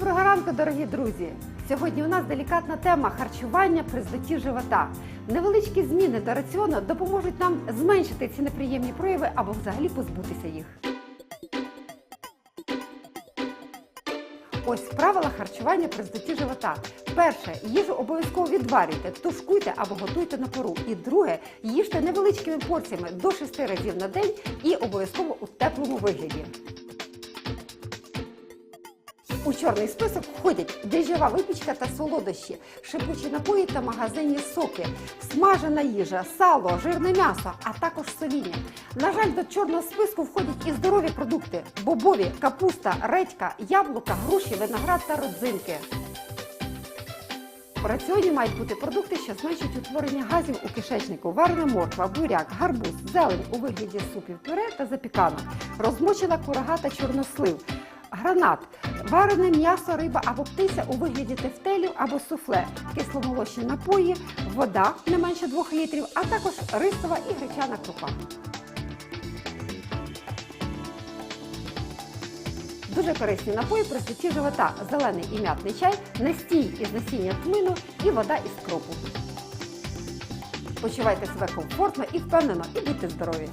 Доброго ранку, дорогі друзі! Сьогодні у нас делікатна тема харчування при здатті живота. Невеличкі зміни до раціону допоможуть нам зменшити ці неприємні прояви або взагалі позбутися їх. Ось правила харчування при здатті живота. Перше, їжу обов'язково відварюйте, тушкуйте або готуйте на пару. І друге, їжте невеличкими порціями до 6 разів на день і обов'язково у теплому вигляді. У чорний список входять дріжджова випічка та солодощі, шипучі напої та магазинні соки, смажена їжа, сало, жирне м'ясо, а також соління. На жаль, до чорного списку входять і здорові продукти: бобові, капуста, редька, яблука, груші, виноград та родзинки. В раціоні мають бути продукти, що зменшують утворення газів у кишечнику, варена морква, буряк, гарбуз, зелень у вигляді супів пюре та запіканок, розмочена курага та чорнослив, гранат, варене м'ясо, риба або птиця у вигляді тефтелів або суфле, кисломолочні напої, вода не менше 2 літрів, а також рисова і гречана крупа. Дуже корисні напої при статті живота, зелений і м'ятний чай, настій із насіння тмину і вода із кропу. Почувайте себе комфортно і впевнено, і будьте здорові!